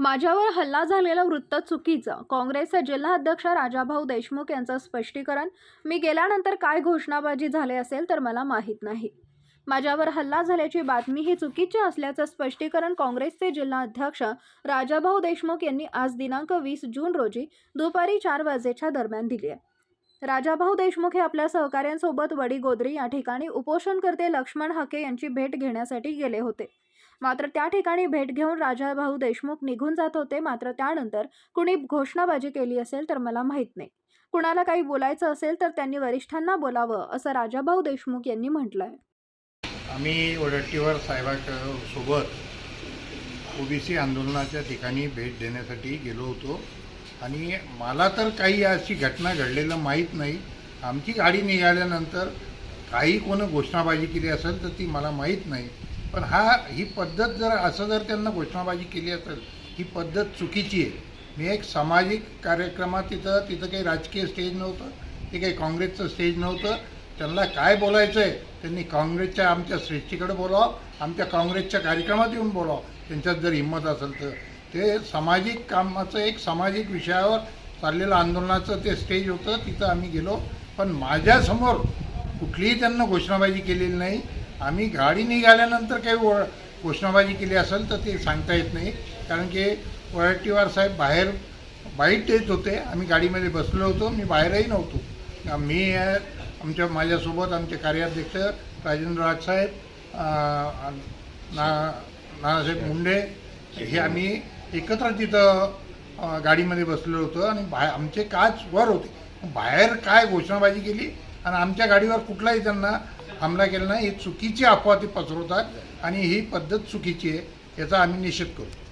माझ्यावर हल्ला झालेलं वृत्त चुकीचं. काँग्रेसचे जिल्हा अध्यक्ष राजाभाऊ देशमुख यांचं स्पष्टीकरण. मी गेल्यानंतर काय घोषणाबाजी झाले असेल तर मला माहीत नाही. माझ्यावर हल्ला झाल्याची बातमी ही चुकीची असल्याचं स्पष्टीकरण काँग्रेसचे जिल्हा अध्यक्ष राजाभाऊ देशमुख यांनी आज दिनांक वीस जून रोजी दुपारी चार वाजेच्या दरम्यान दिली आहे. राजाभाऊ देशमुख हे आपल्या सहकाऱ्यांसोबत वडीगोद्री या ठिकाणी उपोषणकर्ते लक्ष्मण हाके यांची भेट घेण्यासाठी गेले होते. मात्र त्या ठिकाणी भेट घेऊन राजाभाऊ देशमुख निघून जात होते. मात्र त्यानंतर कुणी घोषणाबाजी केली असेल तर मला माहीत नाही. कुणाला काही बोलायचं असेल तर त्यांनी वरिष्ठांना बोलावं असं राजाभाऊ देशमुख यांनी म्हटलंय. आम्ही वडट्टीवर साहेबांसोबत ओबीसी आंदोलनाच्या ठिकाणी भेट देण्यासाठी गेलो होतो. आणि मला तर काही अशी घटना घडलेलं माहीत नाही. आमची गाडी निघाल्यानंतर काही कोण घोषणाबाजी केली असेल तर ती मला माहीत नाही. पण हा ही पद्धत जर असं जर त्यांना घोषणाबाजी केली असेल ही पद्धत चुकीची आहे. मी एक सामाजिक कार्यक्रमात तिथं तिथं काही राजकीय स्टेज नव्हतं ते काही काँग्रेसचं स्टेज नव्हतं. त्यांना काय बोलायचं आहे त्यांनी काँग्रेसच्या आमच्या श्रेष्ठीकडे बोलावं आमच्या काँग्रेसच्या कार्यक्रमात येऊन बोलावं. त्यांच्यात जर हिंमत असेल तर. ते सामाजिक कामाचं एक सामाजिक विषयावर चाललेलं आंदोलनाचं ते स्टेज होतं तिथं आम्ही गेलो. पण माझ्यासमोर कुठलीही त्यांना घोषणाबाजी केलेली नाही. आम्ही गाडी निघाल्यानंतर काही ओळ घोषणाबाजी केली असेल तर ते सांगता येत नाही. कारण की वळट्टीवार साहेब बाहेर बाईट देत होते. आम्ही गाडीमध्ये बसलो होतो. मी बाहेरही नव्हतो. मी आमच्या माझ्यासोबत आमचे कार्याध्यक्ष राजेंद्र राजसाहेब ना नानासाहेब मुंडे हे आम्ही एकत्र तिथं गाडीमध्ये बसलो होतो आणि बा आमचे काच वर होते. बाहेर काय घोषणाबाजी केली आणि आमच्या गाडीवर कुठलाही त्यांना हमला केला नाही. ही चुकीची अफवा ते पसरवतात आणि ही पद्धत चुकीची आहे याचा आम्ही निषेध करतो